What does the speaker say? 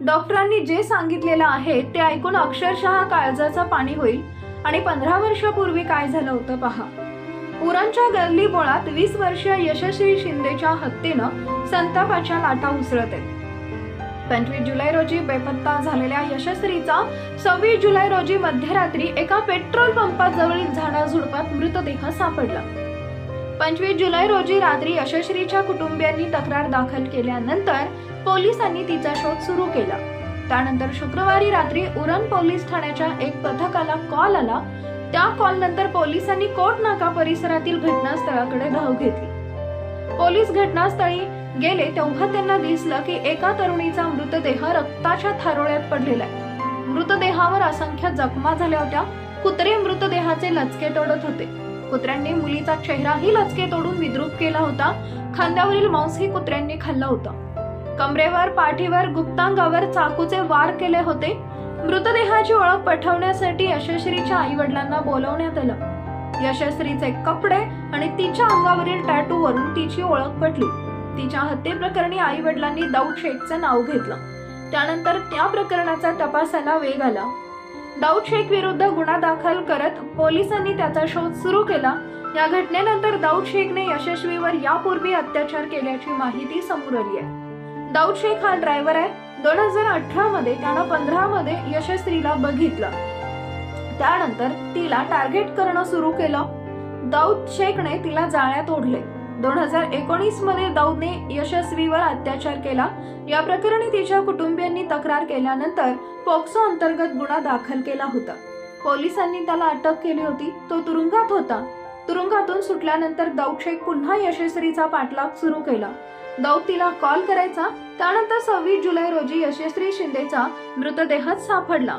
डॉक्टरांनी जे सांगितलेलं आहे ते ऐकून अक्षरशः काळजाचा पाणी होईल. आणि पंधरा वर्षापूर्वी काय झालं होतं पहा. उरणच्या गल्ली बोळात वीस वर्षीय यशस्वी शिंदेच्या हत्येनं संतापाच्या लाटा उसळत आहेत. पंचवीस जुलै रोजी बेपत्ता झालेल्या यशस्वीचा सव्वीस जुलै रोजी मध्यरात्री एका पेट्रोल पंपाजवळील झाडाझुडपात मृतदेह सापडला. पंचवीस जुलै रोजी रात्री यशस्वीच्या कुटुंबियांनी तक्रार दाखल केल्यानंतर पोलिसांनी तिचा शोध सुरू केला. त्यानंतर शुक्रवारी रात्री उरण पोलीस ठाण्याच्या एक पथकाला कॉल आला. त्या कॉल नंतर पोलिसांनी कोट नाका परिसरातील घटनास्थळाकडे धाव घेतली. पोलीस घटनास्थळी गेले तेव्हा त्यांना दिसलं की एका तरुणीचा मृतदेह रक्ताच्या थारोळ्यात पडलेला आहे. मृतदेहावर असंख्य जखमा झाल्या होत्या. कुत्रे मृतदेहाचे लचके तोडत होते. कुत्र्यांनी मुलीचा चेहराही लचके तोडून विद्रूप केला होता. खांद्यावरील मांसही कुत्र्यांनी खाल्लं होतं. कमरेवर पाठीवर गुप्तांगावर चाकूचे वार केले होते. मृतदेहाची ओळख पटवण्यासाठी यशस्वीच्या आई वडिलांना बोलवण्यात आलं. यशस्वीचे कपडे आणि तिच्या अंगावरील टॅटू वरून तिची ओळख पटली. तिच्या हत्येप्रकरणी आई वडिलांनी दाऊद शेखचं नाव घेतलं. त्यानंतर त्या प्रकरणाचा तपासाला वेग आला. दाऊद शेख विरुद्ध गुन्हा दाखल करत पोलिसांनी त्याचा शोध सुरू केला. या घटनेनंतर दाऊद शेखने यशस्वीवर यापूर्वी अत्याचार केल्याची माहिती समोर आली आहे. दाऊद शेख हा ड्रायव्हर आहे. दोन हजार अठरा मध्ये त्यानं पंधरा मध्ये यशस्वीला बघितलं. त्यानंतर तिला टार्गेट करणं सुरू केलं. दाऊद शेखने तिला जाळ्यात ओढले. दोन हजार एकोणीसमध्ये दाऊदने यशस्वीवर अत्याचार केला. या प्रकरणी तिच्या कुटुंबियांनी तक्रार केल्यानंतर पॉक्सो अंतर्गत गुन्हा दाखल केला होता. पोलिसांनी त्याला अटक केली होती. तो तुरुंगात होता. तुरुंगातून सुटल्यानंतर दाऊद शेख पुन्हा यशस्वीचा पाठलाग सुरू केला. दाऊद तिला कॉल करायचा. त्यानंतर सव्वीस जुलै रोजी यशस्वी शिंदेचा मृतदेहच सापडला.